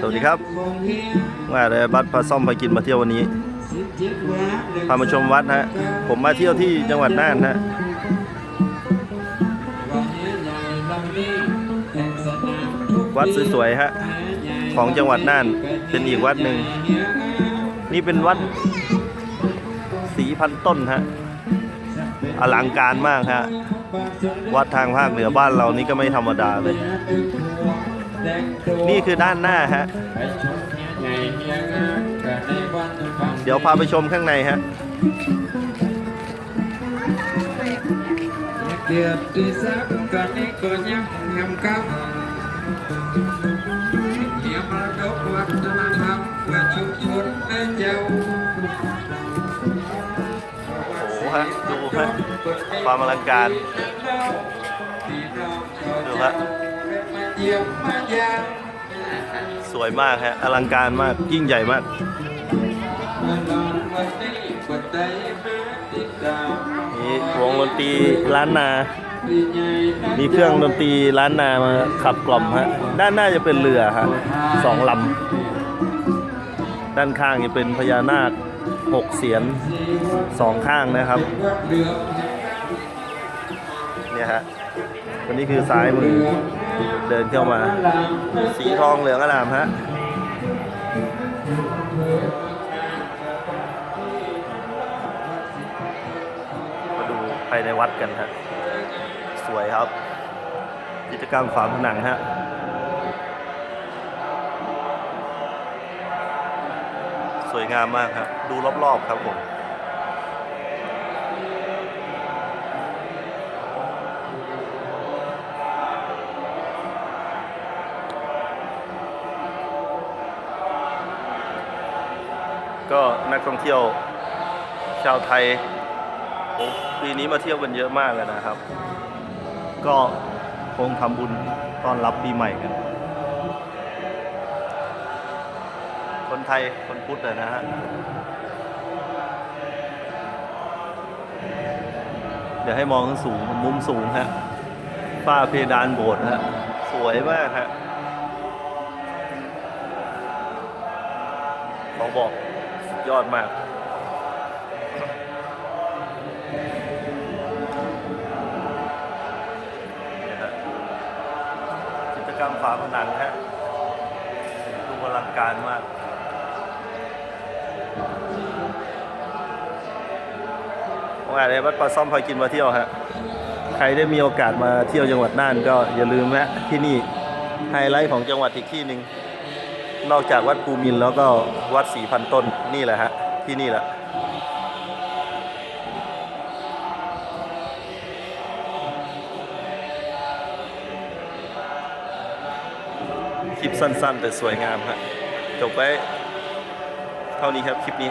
สวัสดีครับมาเลยบัสพาซ่อมพากินมาเที่ยววันนี้พามาชมวัดฮะ ผมมาเที่ยวที่จังหวัดน่านฮะวัดสวยๆฮะของจังหวัดน่านเป็นอีกวัดหนึ่ง นี่เป็นวัดสีพันต้นฮะอลังการมากฮะ วัดทางภาคเหนือบ้านเรานี่ก็ไม่ธรรมดาเลย นี่คือด้านหน้าฮะ เดี๋ยวพาไปชมข้างในฮะเดือดที่สักตอนนี้ก็ยังทำกับเหียมรดกวัฒนธรรมเพื่อชุมชนและเจ้าโอ้โหฮะดูฮะความอลังการดูฮะ สวยมากฮะอลังการมากยิ่งใหญ่มากนี่วงดนตรีล้านนา มีเครื่องดนตรีล้านนามาขับกล่อมฮะ ด้านหน้าจะเป็นเรือฮะสองลำ ด้านข้างจะเป็นพญานาคหกเสียนสองข้างนะครับ เนี่ยฮะวันนี้คือซ้ายมือ เดินเข้ามา สีทองเหลืองอลามฮะมาดูภายในวัดกันฮะสวยครับ กิจกรรมฝาผนังฮะสวยงามมากครับ ดูรอบๆครับผม ก็นักท่องเที่ยวชาวไทยปีนี้มาเที่ยวกันเยอะมากเลยนะครับ ก็คงทำบุญต้อนรับปีใหม่กัน คนไทยคนพุทธนะฮะเดี๋ยวให้มองข้างสูงมุมสูงฮะฝ้าเพดานโบสถ์ฮะสวยมากฮะขอบอก ยอดมากนี่ฮะกิจกรรมฝาผนังฮะดูอลังการมากโอกาสในวัดปลาซ่อมพากินมาเที่ยวฮะ ใครได้มีโอกาสมาเที่ยวจังหวัดน่านก็อย่าลืมฮะที่นี่ไฮไลท์ของจังหวัดอีกที่หนึ่ง นอกจากวัดภูมินแล้วก็วัดสีพันต้นนี่แหละฮะ ที่นี่แหละ คลิปสั้นๆ แต่สวยงามฮะจบไปเท่านี้ครับคลิปนี้